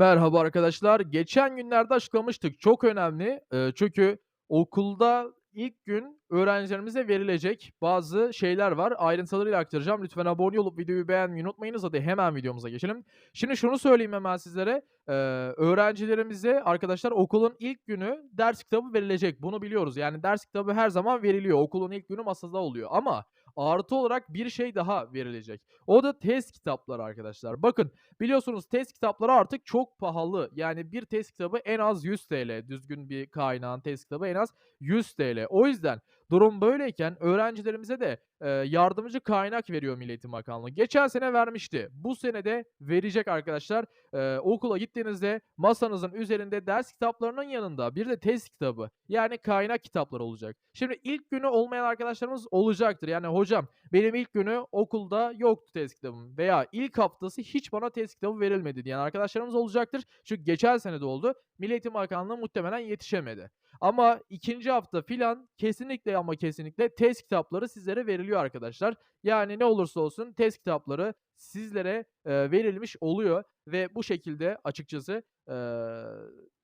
Merhaba arkadaşlar. Geçen günlerde açıklamıştık. Çok önemli. Eee, çünkü okulda ilk gün öğrencilerimize verilecek bazı şeyler var. Ayrıntılarıyla aktaracağım. Lütfen abone olup videoyu beğenmeyi unutmayınız. Hadi hemen videomuza geçelim. Şimdi şunu söyleyeyim hemen sizlere. Eee, öğrencilerimize arkadaşlar okulun ilk günü ders kitabı verilecek. Bunu biliyoruz. Yani ders kitabı her zaman veriliyor. Okulun ilk günü masada oluyor. Ama artı olarak bir şey daha verilecek. O da test kitapları arkadaşlar. Bakın Biliyorsunuz test kitapları artık çok pahalı. Yani bir test kitabı en az 100 TL. Düzgün bir kaynağın test kitabı en az 100 TL. O yüzden durum böyleyken öğrencilerimize de e, yardımcı kaynak veriyor Milli Eğitim Bakanlığı. Geçen sene vermişti. Bu sene de verecek arkadaşlar. E, okula gittiğinizde masanızın üzerinde ders kitaplarının yanında bir de test kitabı yani kaynak kitapları olacak. Şimdi ilk günü olmayan arkadaşlarımız olacaktır. Yani hocam benim ilk günü okulda yoktu test kitabım veya ilk haftası hiç bana test kitabı verilmedi diyen arkadaşlarımız olacaktır. Çünkü geçen sene de oldu. Milli Eğitim Bakanlığı muhtemelen yetişemedi. Ama ikinci hafta filan kesinlikle ama kesinlikle test kitapları sizlere veriliyor arkadaşlar. Yani ne olursa olsun test kitapları sizlere e, verilmiş oluyor ve bu şekilde açıkçası e,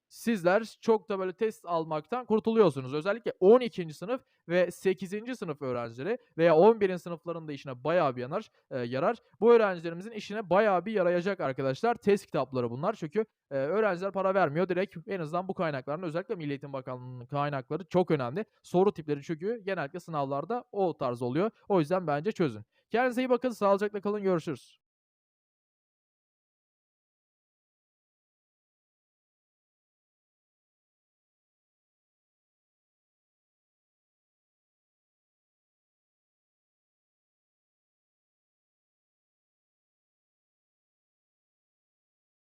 sizler çok da böyle test almaktan kurtuluyorsunuz. Özellikle 12. sınıf ve 8. sınıf öğrencileri veya 11. sınıfların da işine bayağı bir yanar, e, yarar. Bu öğrencilerimizin işine bayağı bir yarayacak arkadaşlar. Test kitapları bunlar çünkü e, öğrenciler para vermiyor. Direkt en azından bu kaynakların özellikle Milli Eğitim Bakanlığı'nın kaynakları çok önemli. Soru tipleri çünkü genellikle sınavlarda o tarz oluyor. O yüzden bence çözün. Kendinize iyi bakın. Sağlıcakla kalın. Görüşürüz.